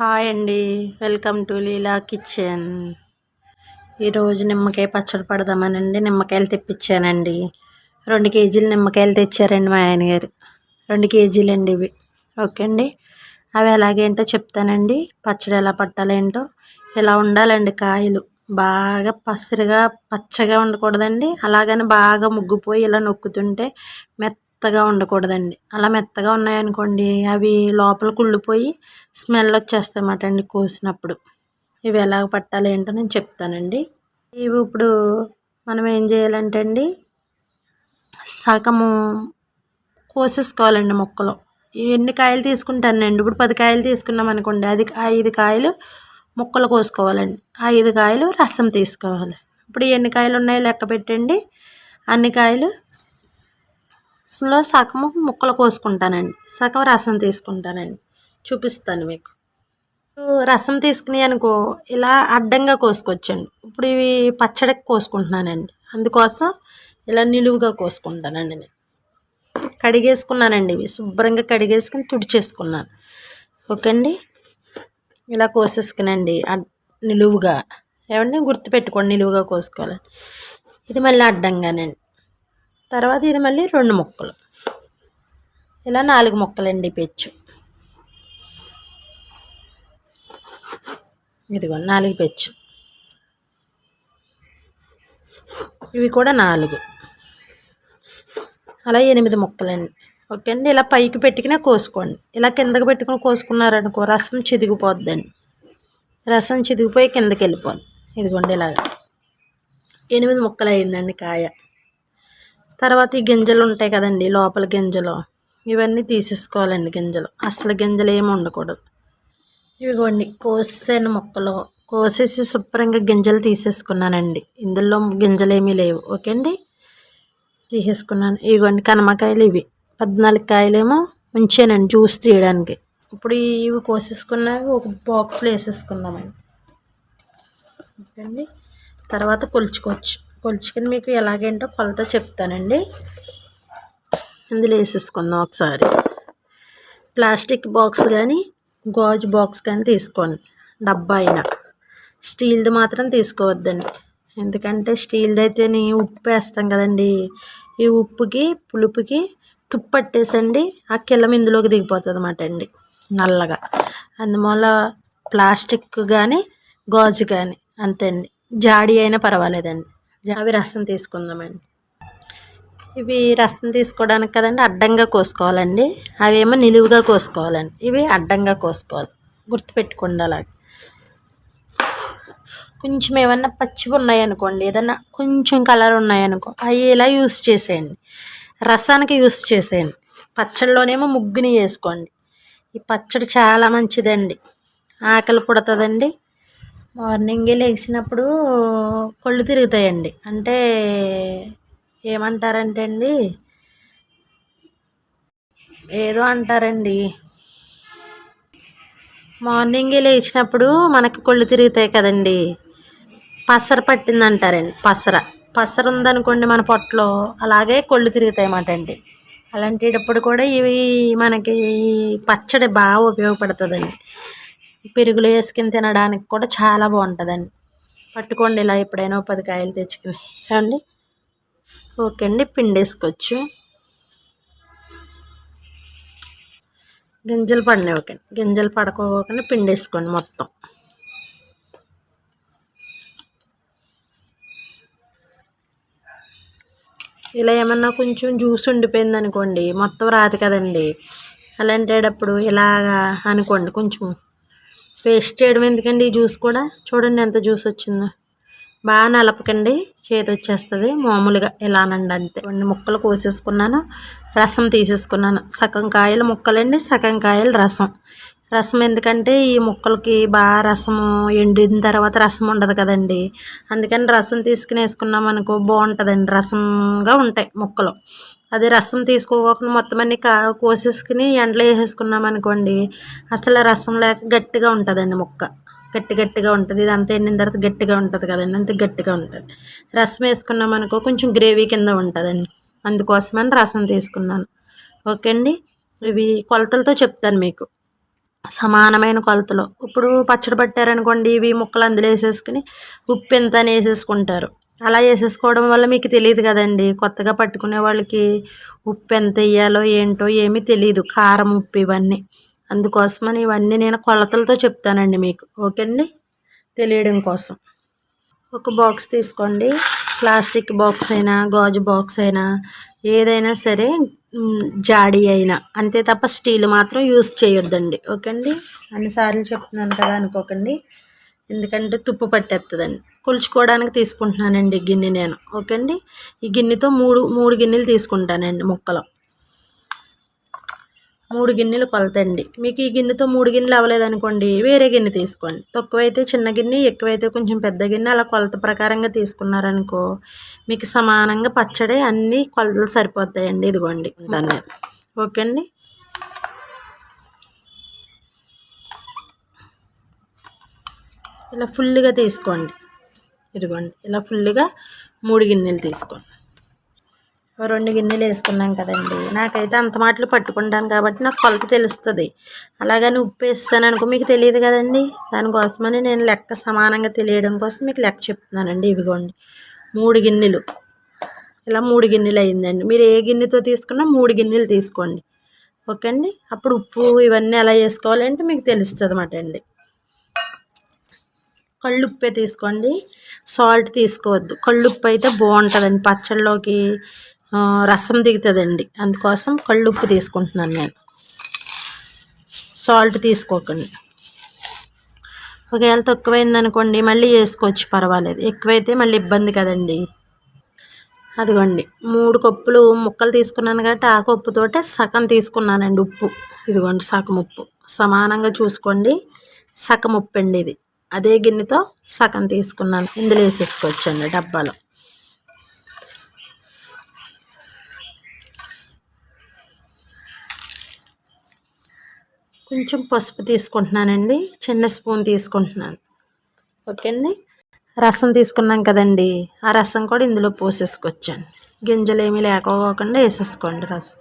Hi అండి. Welcome to Leela kitchen. ఈరోజు నిమ్మకాయ పచ్చడి పడదామనండి. నిమ్మకాయలు తెప్పించానండి. రెండు కేజీలు నిమ్మకాయలు తెచ్చారండి మా ఆయన గారు. రెండు కేజీలు అండి ఇవి. ఓకే అండి. అవి ఎలాగేంటో చెప్తానండి. పచ్చడి ఎలా పట్టాలేంటో. ఇలా ఉండాలండి కాయలు. బాగా పసిరిగా పచ్చగా ఉండకూడదండి. అలాగని బాగా ముగ్గుపోయి ఇలా నొక్కుతుంటే మెత్త మెత్తగా ఉండకూడదండి. అలా మెత్తగా ఉన్నాయనుకోండి అవి లోపల కుళ్ళిపోయి స్మెల్ వచ్చేస్తాయన్నమాట అండి కోసినప్పుడు. ఇవి ఎలాగ పట్టాలి ఏంటో నేను చెప్తానండి. ఇవి ఇప్పుడు మనం ఏం చేయాలంటే అండి సగము కోసేసుకోవాలండి మొక్కలో. ఎన్ని కాయలు తీసుకుంటానండి ఇప్పుడు పది కాయలు తీసుకున్నాం అనుకోండి అది ఐదు కాయలు ముక్కలు కోసుకోవాలండి. ఐదు కాయలు రసం తీసుకోవాలి. ఇప్పుడు ఎన్ని కాయలు ఉన్నాయో లెక్క పెట్టండి. అన్ని కాయలు లో సగము ముక్కలు కోసుకుంటానండి. సగం రసం తీసుకుంటానండి. చూపిస్తాను మీకు. రసం తీసుకుని అనుకో ఇలా అడ్డంగా కోసుకొచ్చండి ఇప్పుడు ఇవి పచ్చడికి కోసుకుంటున్నానండి. అందుకోసం ఇలా నిలువుగా కోసుకుంటానండి నేను. కడిగేసుకున్నానండి ఇవి. శుభ్రంగా కడిగేసుకుని తుడిచేసుకున్నాను. ఓకే అండి ఇలా కోసేసుకునండి. నిలువుగా. ఏమంటే గుర్తుపెట్టుకోండి. నిలువుగా కోసుకోవాలి ఇది మళ్ళీ అడ్డంగానండి. తర్వాత ఇది మళ్ళీ రెండు ముక్కలు. ఇలా నాలుగు ముక్కలండి పెచ్చు. ఇదిగో నాలుగు పెచ్చు. ఇవి కూడా నాలుగు. అలా ఎనిమిది ముక్కలండి. ఓకే అండి ఇలా పైకి పెట్టుకునే కోసుకోండి. ఇలా కిందకి పెట్టుకుని కోసుకున్నారనుకో రసం చిదిగిపోద్దండి. రసం చిదిగిపోయి కిందకి వెళ్ళిపోద్ది. ఇదిగోండి ఇలాగ. ఎనిమిది ముక్కలు అయిందండి కాయ. తర్వాత ఈ గింజలు ఉంటాయి కదండి లోపల గింజలు. ఇవన్నీ తీసేసుకోవాలండి గింజలు. అసలు గింజలు ఏమి ఉండకూడదు. ఇవిగోండి కోసేసిన మొక్కలు. కోసేసి శుభ్రంగా గింజలు తీసేసుకున్నానండి. ఇందులో గింజలు ఏమీ లేవు. ఓకే అండి తీసేసుకున్నాను. ఇవిగోండి కనమకాయలు ఇవి. పద్నాలుగు కాయలేమో ఉంచానండి జ్యూస్ తీయడానికి. ఇప్పుడు ఇవి కోసేసుకున్నాక ఒక బాక్స్లో వేసేసుకుందామండి. ఓకే అండి తర్వాత కొలుచుకోవచ్చు. కొలుచుకుని మీకు ఎలాగేంటో కొలత చెప్తానండి. ఇందులో వేసేసుకుందాం ఒకసారి. ప్లాస్టిక్ బాక్స్ కానీ గాజు బాక్స్ కానీ తీసుకోండి. డబ్బా అయినా. స్టీల్ది మాత్రం తీసుకోవద్దండి. ఎందుకంటే స్టీల్ది అయితే ఉప్పు వేస్తాం కదండి. ఈ ఉప్పుకి పులుపుకి తుప్పట్టేసండి ఆ కిలం ఇందులోకి దిగిపోతుంది అన్నమాట అండి. నల్లగా. అందువల్ల ప్లాస్టిక్ కానీ గాజు కానీ అంతే అండి. జాడీ అయినా పర్వాలేదండి. అవి రసం తీసుకుందామండి. ఇవి రసం తీసుకోవడానికి కదండి అడ్డంగా కోసుకోవాలండి. అవేమో నిలువుగా కోసుకోవాలండి. ఇవి అడ్డంగా కోసుకోవాలి. గుర్తుపెట్టుకోండి అలాగే. కొంచెం ఏమన్నా పచ్చివి ఉన్నాయనుకోండి ఏదన్నా కొంచెం కలర్ ఉన్నాయనుకో అవి ఇలా యూస్ చేసేయండి. రసానికి యూస్ చేసేయండి. పచ్చడిలోనేమో ముగ్గుని వేసుకోండి. ఈ పచ్చడి చాలా మంచిదండి. ఆకలి పుడుతుందండి. మార్నింగే లేచినప్పుడు కళ్ళు తిరుగుతాయండి. అంటే ఏమంటారంటే అండి? ఏదో అంటారండి. మార్నింగే లేచినప్పుడు మనకి కళ్ళు తిరుగుతాయి కదండి. పసర పట్టింది అంటారండి పసర. పసర ఉందనుకోండి మన పొట్టలో. అలాగే కళ్ళు తిరుగుతాయి అన్నమాట అండి. అలాంటిటప్పుడు కూడా ఇవి మనకి పచ్చడి బాగా ఉపయోగపడుతుందండి. పెరుగులు వేసుకుని తినడానికి కూడా చాలా బాగుంటుందండి. పట్టుకోండి ఇలా ఎప్పుడైనా పది కాయలు తెచ్చుకుని. ఏమండి? ఓకే అండి పిండి వేసుకోవచ్చు గింజలు పడినాయి ఓకే గింజలు పడకపోకుండా పిండి వేసుకోండి మొత్తం. ఇలా ఏమన్నా కొంచెం జ్యూస్ ఉండిపోయింది అనుకోండి మొత్తం రాదు కదండి. అలాంటేటప్పుడు ఇలాగా అనుకోండి కొంచెం. పేస్ట్ చేయడం ఎందుకండి ఈ జ్యూస్ కూడా? చూడండి ఎంత జ్యూస్ వచ్చిందో. బాగా నలపకండి. చేతి వచ్చేస్తుంది. మామూలుగా ఇలానండి అంతే. కొన్ని ముక్కలు కోసేసుకున్నాను. రసం తీసేసుకున్నాను. సగం కాయలు ముక్కలండి సగం కాయలు రసం. రసం ఎందుకంటే ఈ ముక్కలకి బాగా రసము ఎండిన తర్వాత రసం ఉండదు కదండి. అందుకని రసం తీసుకుని వేసుకున్నాం అనుకో బాగుంటుందండి. రసంగా ఉంటాయి ముక్కలు. అదే రసం తీసుకోకుండా మొత్తం అన్ని కా కోసేసుకుని ఎండలో వేసేసుకున్నాం అనుకోండి అసలు రసం లేక గట్టిగా ఉంటుందండి ముక్క. గట్టి గట్టిగా ఉంటుంది. ఇదంతా ఎండిన తర్వాత గట్టిగా ఉంటుంది కదండి. అంత గట్టిగా ఉంటుంది. రసం వేసుకున్నాం అనుకో కొంచెం గ్రేవీ కింద ఉంటుందండి. అందుకోసమని రసం తీసుకున్నాను. ఓకే అండి. ఇవి కొలతలతో చెప్తాను మీకు. సమానమైన కొలతలో. ఇప్పుడు పచ్చడి పట్టారనుకోండి ఇవి ముక్కలు అందులో వేసేసుకుని ఉప్పు ఎంత అని వేసేసుకుంటారు అలా వేసేసుకోవడం వల్ల మీకు తెలియదు కదండి. కొత్తగా పట్టుకునే వాళ్ళకి ఉప్పు ఎంత వేయాలో ఏంటో ఏమీ తెలియదు. కారం ఉప్పు ఇవన్నీ. అందుకోసమని ఇవన్నీ నేను కొలతలతో చెప్తానండి మీకు. ఓకే అండి తెలియడం కోసం. ఒక బాక్స్ తీసుకోండి. ప్లాస్టిక్ బాక్స్ అయినా గాజు బాక్స్ అయినా ఏదైనా సరే జాడీ అయినా. అంతే తప్ప స్టీల్ మాత్రం యూస్ చేయొద్దండి. ఓకే అండి అన్నిసార్లు చెప్తున్నాను కదా అనుకోకండి. ఎందుకంటే తుప్పు పట్టేస్తుందండి కొలుచుకోవడానికి తీసుకుంటున్నానండి గిన్నె నేను. ఓకే అండి ఈ గిన్నెతో మూడు మూడు గిన్నెలు తీసుకుంటానండి ముక్కలు. మూడు గిన్నెలు కొలతండి. మీకు ఈ గిన్నెతో మూడు గిన్నెలు అవ్వలేదనుకోండి వేరే గిన్నె తీసుకోండి. తక్కువైతే చిన్న గిన్నె ఎక్కువైతే కొంచెం పెద్ద గిన్నె అలా కొలత ప్రకారంగా తీసుకున్నారనుకో మీకు సమానంగా పచ్చడి అన్నీ కొలతలు సరిపోతాయండి. ఇదిగోండి దాన్ని. ఓకే అండి ఇలా ఫుల్గా తీసుకోండి. ఇదిగోండి ఇలా ఫుల్గా మూడు గిన్నెలు తీసుకోండి. రెండు గిన్నెలు వేసుకున్నాం కదండి. నాకైతే అంత మాటలు పట్టుకుంటాను కాబట్టి నాకు కొలత తెలుస్తుంది. అలాగని ఉప్పు వేస్తాను అనుకో మీకు తెలియదు కదండి. దానికోసమని నేను లెక్క సమానంగా తెలియడం కోసం మీకు లెక్క చెప్తున్నానండి. ఇవిగోండి మూడు గిన్నెలు. ఇలా మూడు గిన్నెలు అయిందండి. మీరు ఏ గిన్నెతో తీసుకున్నా మూడు గిన్నెలు తీసుకోండి. ఓకే అండి అప్పుడు ఉప్పు ఇవన్నీ ఎలా వేసుకోవాలంటే మీకు తెలుస్తుంది అన్నమాట అండి కళ్ళుప్పే తీసుకోండి. సాల్ట్ తీసుకోవద్దు. కళ్ళుప్పు అయితే బాగుంటుందండి. పచ్చళ్ళలోకి రసం దిగుతుందండి. అందుకోసం కళ్ళుప్పు తీసుకుంటున్నాను నేను. సాల్ట్ తీసుకోకండి. ఒకవేళ తక్కువైందనుకోండి మళ్ళీ వేసుకోవచ్చు పర్వాలేదు. ఎక్కువైతే మళ్ళీ ఇబ్బంది కదండి. అదిగోండి. మూడు కప్పులు ముక్కలు తీసుకున్నాను కాబట్టి ఆ కప్పుతోటే సగం తీసుకున్నానండి ఉప్పు. ఇదిగోండి సగం ఉప్పు. సమానంగా చూసుకోండి. సగం ఉప్పు అండి ఇది. అదే గిన్నెతో సగం తీసుకున్నాను. ఇందులో వేసేసుకోవచ్చండి డబ్బాలో. కొంచెం పసుపు తీసుకుంటున్నానండి. చిన్న స్పూన్ తీసుకుంటున్నాను. ఓకే అండి రసం తీసుకున్నాం కదండి. ఆ రసం కూడా ఇందులో పోసేసుకొచ్చాను గింజలు ఏమీ లేకపోకుండా వేసేసుకోండి రసం.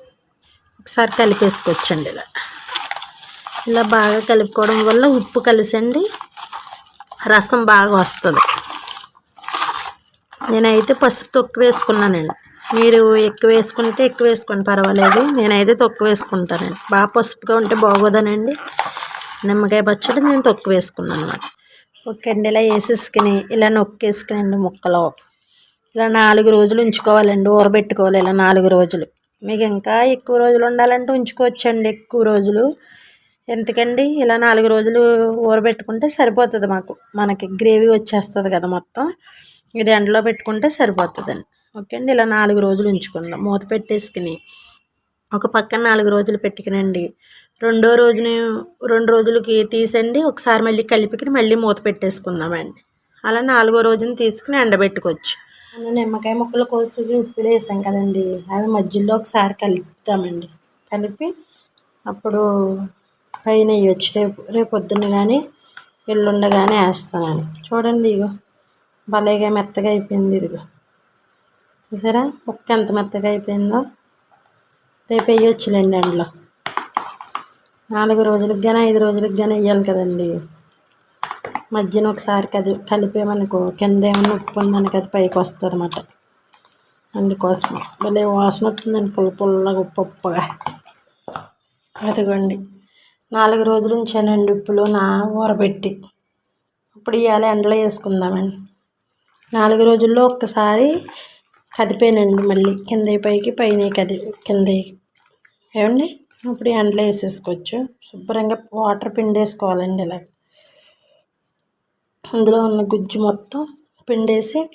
ఒకసారి కలిపేసుకొచ్చండి ఇలా. ఇలా బాగా కలుపుకోవడం వల్ల ఉప్పు కలిసండి. రసం బాగా వస్తుంది. నేనైతే పసుపు తొక్కు వేసుకున్నానండి మీరు ఎక్కువ వేసుకుంటే ఎక్కువ వేసుకోండి పర్వాలేదు. నేనైతే తొక్కు వేసుకుంటానండి బాగా పసుపుగా ఉంటే బాగోదనండి. నిమ్మకాయ పచ్చడి నేను తొక్కు వేసుకున్నాను అనమాట ఓకే అండి ఇలా వేసేసుకుని ఇలా నొక్కేసుకునండి ముక్కలో. ఇలా నాలుగు రోజులు ఉంచుకోవాలండి ఊరబెట్టుకోవాలి ఇలా నాలుగు రోజులు. మీకు ఇంకా ఎక్కువ రోజులు ఉండాలంటే ఉంచుకోవచ్చండి ఎక్కువ రోజులు. ఎందుకండి? ఇలా నాలుగు రోజులు ఊరబెట్టుకుంటే సరిపోతుంది మాకు. మనకి గ్రేవీ వచ్చేస్తుంది కదా మొత్తం. ఇది ఎండలో పెట్టుకుంటే సరిపోతుందండి ఓకే అండి ఇలా నాలుగు రోజులు ఉంచుకుందాం. మూత పెట్టేసుకుని ఒక పక్కన నాలుగు రోజులు పెట్టుకునండి. రెండో రోజుని రెండు రోజులకి తీసండి. ఒకసారి మళ్ళీ కలిపికి మళ్ళీ మూత పెట్టేసుకుందామండి. అలా నాలుగో రోజుని తీసుకుని ఎండబెట్టుకోవచ్చు. నిమ్మకాయ ముక్కలు కోసి ఉప్పులు వేసాం కదండి. అవి మధ్యలో ఒకసారి కలుపుతామండి. కలిపి అప్పుడు పైన వేయచ్చు రేపు రేపు పొద్దున్న కానీ ఎల్లుండగానే వేస్తానని. చూడండి ఇగో భలేగా మెత్తగా అయిపోయింది ఇదిగో. చూసారా? ముక్క ఎంత మెత్తగా అయిపోయిందో. రేపు వేయొచ్చులేండి అందులో. నాలుగు రోజులకి కానీ ఐదు రోజులకి కానీ వేయాలి కదండి. మధ్యన ఒకసారి కది కలిపేమనుకో కింద ఏమన్నా ఉప్పు ఉందని అది పైకి వస్తుంది అనమాట అందుకోసం భలే వాసన వస్తుందండి పుల్ల పుల్లగా ఉప్పు ఉప్పుగా. అదిగోండి. నాలుగు రోజులు ఉంచానండి ఉప్పులో నా ఊరబెట్టి. ఇప్పుడు ఇవాళ ఎండలో వేసుకుందామండి నాలుగు రోజుల్లో ఒక్కసారి కదిపోయానండి మళ్ళీ. కింద పైకి పైన కది కింద. ఏమండి? ఇప్పుడు ఎండలో వేసేసుకోవచ్చు. శుభ్రంగా వాటర్ పిండేసుకోవాలండి ఇలా. అందులో ఉన్న గుజ్జు మొత్తం పిండేసి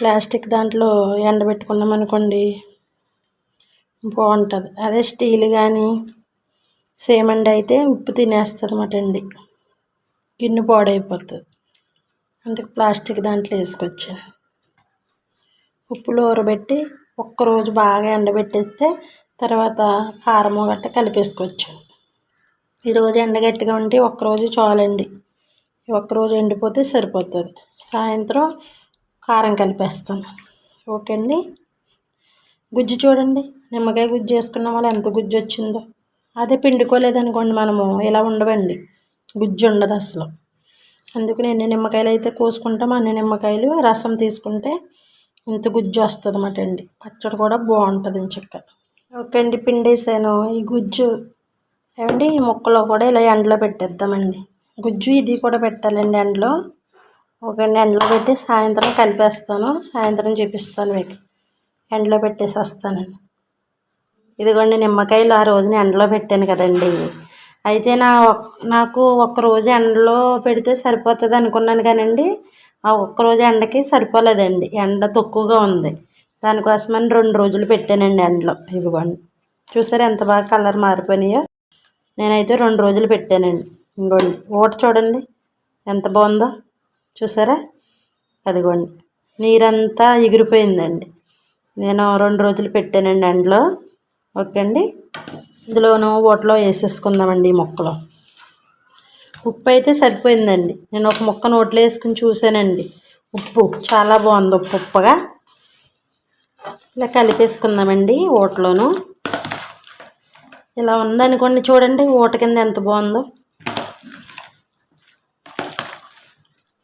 ప్లాస్టిక్ దాంట్లో ఎండబెట్టుకున్నాం అనుకోండి బాగుంటుంది. అదే స్టీల్ కానీ సేమండి అయితే ఉప్పు తినేస్తుంది అన్నమాట అండి. గిన్నె పాడైపోతుంది. అందుకు ప్లాస్టిక్ దాంట్లో వేసుకొచ్చాను. ఉప్పులో ఊరబెట్టి ఒక్కరోజు బాగా ఎండబెట్టేస్తే తర్వాత కారము గట్ట కలిపేసుకొచ్చాను. ఈరోజు ఎండగట్టిగా ఉండి ఒక్కరోజు చాలండి. ఒక్కరోజు ఎండిపోతే సరిపోతుంది. సాయంత్రం కారం కలిపేస్తాను. ఓకే అండి. గుజ్జు చూడండి. నిమ్మకాయ గుజ్జు వేసుకున్న వల్ల ఎంత గుజ్జు వచ్చిందో. అదే పిండుకోలేదనుకోండి మనము ఇలా ఉండవండి. గుజ్జు ఉండదు అసలు. అందుకని ఎన్ని నిమ్మకాయలు అయితే కోసుకుంటామో అన్ని నిమ్మకాయలు రసం తీసుకుంటే ఇంత గుజ్జు వస్తుంది అన్నమాట అండి. పచ్చడి కూడా బాగుంటుంది చక్క ఓకే అండి పిండేసాను. ఈ గుజ్జు ఏమండి ఈ ముక్కలో కూడా ఇలా ఎండలో పెట్టేద్దామండి. గుజ్జు ఇది కూడా పెట్టాలండి ఎండలో. ఓకే అండి ఎండలో పెట్టి సాయంత్రం కలిపేస్తాను. సాయంత్రం చూపిస్తాను మీకు. ఎండలో పెట్టేసి వస్తానండి. ఇదిగోండి నిమ్మకాయలు ఆ రోజున ఎండలో పెట్టాను కదండి. అయితే నా నాకు ఒక్కరోజు ఎండలో పెడితే సరిపోతుంది అనుకున్నాను కానండి. ఆ ఒక్కరోజు ఎండకి సరిపోలేదండి. ఎండ తక్కువగా ఉంది. దానికోసమని రెండు రోజులు పెట్టానండి ఎండలో. ఇదిగోండి. చూసారు ఎంత బాగా కలర్ మారిపోయినాయో. నేనైతే రెండు రోజులు పెట్టానండి. ఇంకోండి ఊట చూడండి. ఎంత బాగుందో. చూసారా. అదిగోండి. నీరంతా ఎగిరిపోయిందండి. నేను రెండు రోజులు పెట్టానండి ఎండలో. ఓకే అండి. ఇందులోను ఓట్లో వేసేసుకుందామండి ఈ ముక్కలు. ఉప్పు అయితే సరిపోయిందండి. నేను ఒక ముక్క నోట్లో వేసుకుని చూశానండి. ఉప్పు చాలా బాగుంది ఉప్పు ఉప్పగా. ఇలా కలిపేసుకుందామండి ఓట్లోను ఇలా ఉందనుకోండి చూడండి ఊట కింద ఎంత బాగుందో.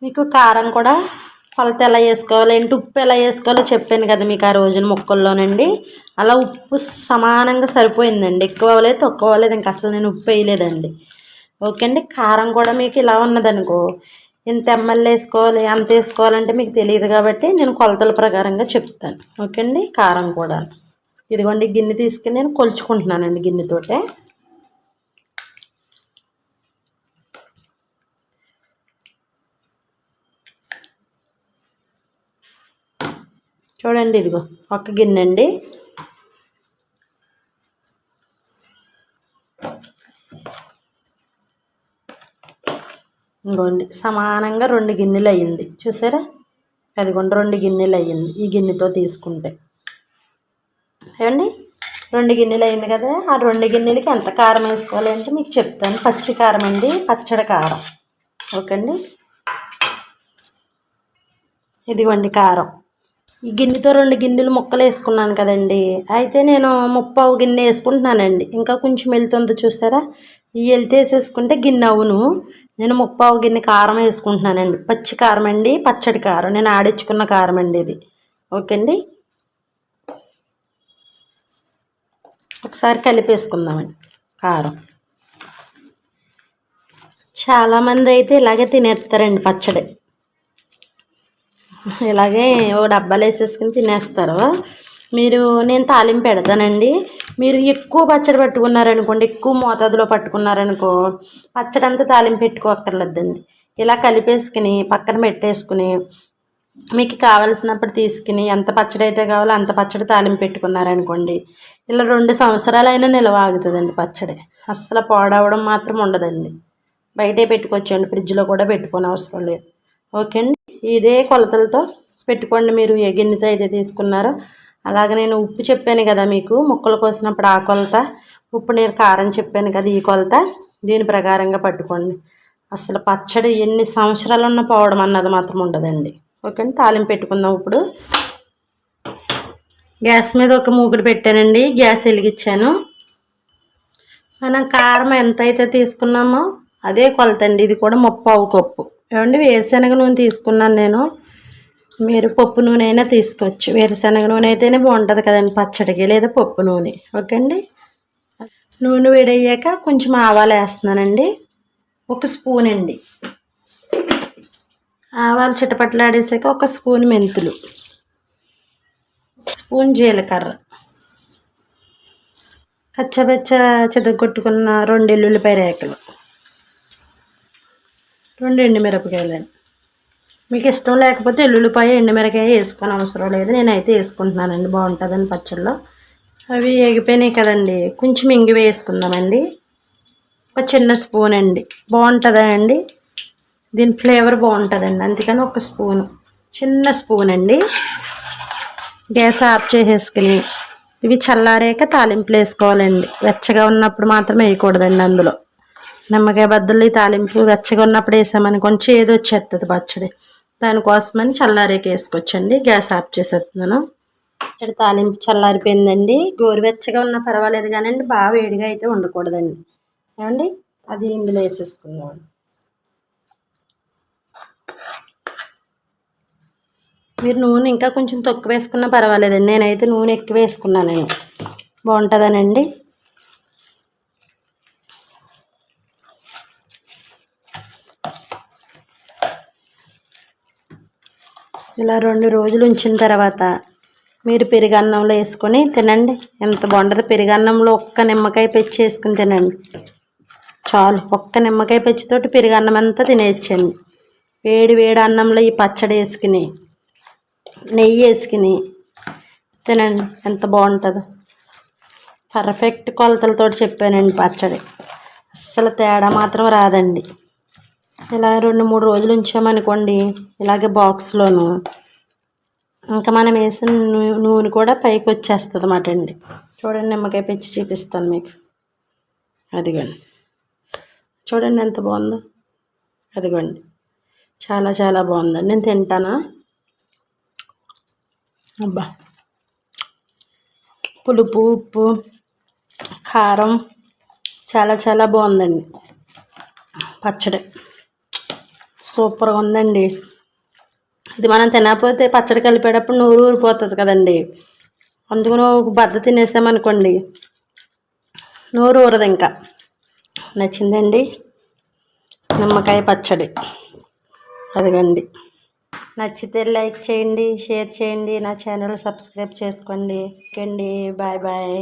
మీకు కారం కూడా కొలత ఎలా వేసుకోవాలి ఏంటి ఉప్పు ఎలా వేసుకోవాలో చెప్పాను కదా మీకు ఆ రోజున ముక్కల్లోనండి. అలా ఉప్పు సమానంగా సరిపోయిందండి. ఎక్కువ అవ్వలేదు తక్కువ అవ్వలేదు ఇంకా అసలు నేను ఉప్పు వేయలేదండి. ఓకే అండి కారం కూడా మీకు ఇలా ఉన్నదనుకో ఇంత ఎమ్మెల్యే వేసుకోవాలి అంత వేసుకోవాలంటే మీకు తెలియదు కాబట్టి నేను కొలతల ప్రకారంగా చెప్తాను. ఓకే అండి కారం కూడా ఇదిగోండి గిన్నె తీసుకుని నేను కొలుచుకుంటున్నానండి గిన్నెతోటే చూడండి ఇదిగో ఒక గిన్నె అండి ఇంకోండి సమానంగా రెండు గిన్నెలు అయ్యింది చూసారా? అదిగోండి రెండు గిన్నెలు అయ్యింది ఈ గిన్నెతో తీసుకుంటే. ఏమండి? రెండు గిన్నెలు అయింది కదా ఆ రెండు గిన్నెలకి ఎంత కారం వేసుకోవాలి అంటే మీకు చెప్తాను. పచ్చి కారం అండి పచ్చడి కారం. ఓకే అండి ఇదిగోండి కారం. ఈ గిన్నెతో రెండు గిన్నెలు ముక్కలు వేసుకున్నాను కదండి. అయితే నేను ముప్పావు గిన్నె వేసుకుంటున్నానండి. ఇంకా కొంచెం వెళ్తుంది చూసారా ఈ వెళ్తే వేసేసుకుంటే గిన్నె అవును. నేను ముప్పావు గిన్నె కారం వేసుకుంటున్నానండి. పచ్చి కారం అండి పచ్చడి కారం. నేను ఆడించుకున్న కారం అండి ఇది. ఓకే అండి? ఒకసారి కలిపేసుకుందామండి కారం. చాలామంది అయితే ఇలాగే తినేస్తారండి పచ్చడి. ఇలాగే ఓ డబ్బాలు వేసేసుకుని తినేస్తారు. మీరు నేను తాలింపు పెడతానండి. మీరు ఎక్కువ పచ్చడి పట్టుకున్నారనుకోండి ఎక్కువ మోతాదులో పట్టుకున్నారనుకో పచ్చడి అంతా తాలింపు పెట్టుకోక్కర్లేదండి. ఇలా కలిపేసుకుని పక్కన పెట్టేసుకుని మీకు కావలసినప్పుడు తీసుకుని ఎంత పచ్చడి అయితే కావాలో అంత పచ్చడి తాలింపు పెట్టుకున్నారనుకోండి ఇలా రెండు సంవత్సరాలైనా నిల్వ ఆగుతుందండి పచ్చడి. అస్సలు పాడవడం మాత్రం ఉండదండి. బయటే పెట్టుకోవచ్చండి ఫ్రిడ్జ్లో కూడా పెట్టుకోని అవసరం లేదు. ఓకే అండి ఇదే కొలతలతో పెట్టుకోండి మీరు ఏ గిన్నెతో అయితే తీసుకున్నారో. అలాగే నేను ఉప్పు చెప్పాను కదా మీకు ముక్కలు కోసినప్పుడు ఆ కొలత. ఉప్పు నేను కారం చెప్పాను కదా ఈ కొలత. దీని ప్రకారంగా పట్టుకోండి. అసలు పచ్చడి ఎన్ని సంవత్సరాలు ఉన్న పోవడం అన్నది మాత్రం ఉండదండి. ఓకే అండి తాలింపు పెట్టుకుందాం ఇప్పుడు. గ్యాస్ మీద ఒక మూకుడు పెట్టానండి. గ్యాస్ వెలిగించాను. మనం కారం ఎంత అయితే తీసుకున్నామో అదే కొలత అండి. ఇది కూడా ముప్పావు కప్పు. ఏమండి వేరుశనగ నూనె తీసుకున్నాను నేను. మీరు పప్పు నూనె అయినా తీసుకోవచ్చు. వేరుశనగ నూనె అయితేనే బాగుంటుంది కదండి పచ్చడికి లేదా పప్పు నూనె. ఓకే అండి నూనె వేడయ్యాక కొంచెం ఆవాలు వేస్తున్నానండి. ఒక స్పూన్ అండి. ఆవాలు చిటపట్లాడేసాక ఒక స్పూన్ మెంతులు. స్పూన్ జీలకర్ర. కచ్చబెచ్చ చెదగొట్టుకున్న రెండు ఎల్లుల్లిపాయ రేకలు. రెండు ఎండుమిరపకాయలండి. మీకు ఇష్టం లేకపోతే ఎల్లుల్లిపాయ ఎండుమిరకాయ వేసుకొని అవసరం లేదు. నేనైతే వేసుకుంటున్నానండి. బాగుంటుందని పచ్చళ్ళలో అవి ఎగిపోయినాయి కదండి. కొంచెం ఇంగి వేసుకుందామండి. ఒక చిన్న స్పూన్ అండి. బాగుంటుందా అండి? దీని ఫ్లేవర్ బాగుంటుందండి. అందుకని ఒక స్పూను. చిన్న స్పూన్ అండి. గ్యాస్ ఆఫ్ చేసేసుకుని ఇవి చల్లారాక తాలింపులు వేసుకోవాలండి. వెచ్చగా ఉన్నప్పుడు మాత్రం వేయకూడదండి అందులో. నిమ్మకాయ బద్దలు ఈ తాలింపు వెచ్చగా ఉన్నప్పుడు కొంచెం ఏదో వచ్చేస్తుంది పచ్చడి. దానికోసమని చల్లారేకి వేసుకోవచ్చండి గ్యాస్ ఆఫ్ చేసేస్తున్నాను. ఇక్కడ తాలింపు చల్లారిపోయిందండి. గోరువెచ్చగా ఉన్నా పర్వాలేదు కానండి బాగా వేడిగా అయితే ఉండకూడదండి. ఏమండి? అది ఇందులో వేసేసుకుందాం. మీరు నూనె ఇంకా కొంచెం తక్కువ వేసుకున్నా పర్వాలేదండి. నేనైతే నూనె ఎక్కువ వేసుకున్నానండి. బాగుంటుందనండి. ఇలా రెండు రోజులు ఉంచిన తర్వాత మీరు పెరుగన్నంలో వేసుకొని తినండి. ఎంత బాగుంటుంది పెరుగన్నంలో ఒక్క నిమ్మకాయ పెచ్చి వేసుకుని తినండి. చాలు ఒక్క నిమ్మకాయ పెచ్చితోటి పెరుగన్నం అంతా తినేయచ్చండి వేడి వేడి అన్నంలో ఈ పచ్చడి వేసుకుని నెయ్యి వేసుకుని తినండి. ఎంత బాగుంటుందో. పర్ఫెక్ట్ కొలతలతో చెప్పానండి పచ్చడి. అస్సలు తేడా మాత్రం రాదండి. ఇలా రెండు మూడు రోజులు ఉంచామనుకోండి ఇలాగే బాక్స్లోను. ఇంకా మనం వేసిన నూనె కూడా పైకి వచ్చేస్తుంది అన్నమాట అండి. చూడండి నిమ్మకాయ పెంచి చూపిస్తాను మీకు. అదిగోండి. చూడండి ఎంత బాగుందో. అదిగోండి. చాలా చాలా బాగుందండి. నేను తింటానా? అబ్బా. పులుపు ఉప్పు కారం చాలా చాలా బాగుందండి. పచ్చడి. సూపర్గా ఉందండి. ఇది మనం తినకపోతే పచ్చడి కలిపేటప్పుడు నూరు ఊరిపోతుంది కదండి. అందుకని ఒక బద్ద తినేసామనుకోండి. నోరు ఊరదు ఇంకా. నచ్చిందండి. నిమ్మకాయ పచ్చడి. అదిగండి. నచ్చితే లైక్ చేయండి షేర్ చేయండి నా ఛానల్ సబ్స్క్రైబ్ చేసుకోండి. ఓకే అండి బాయ్ బాయ్.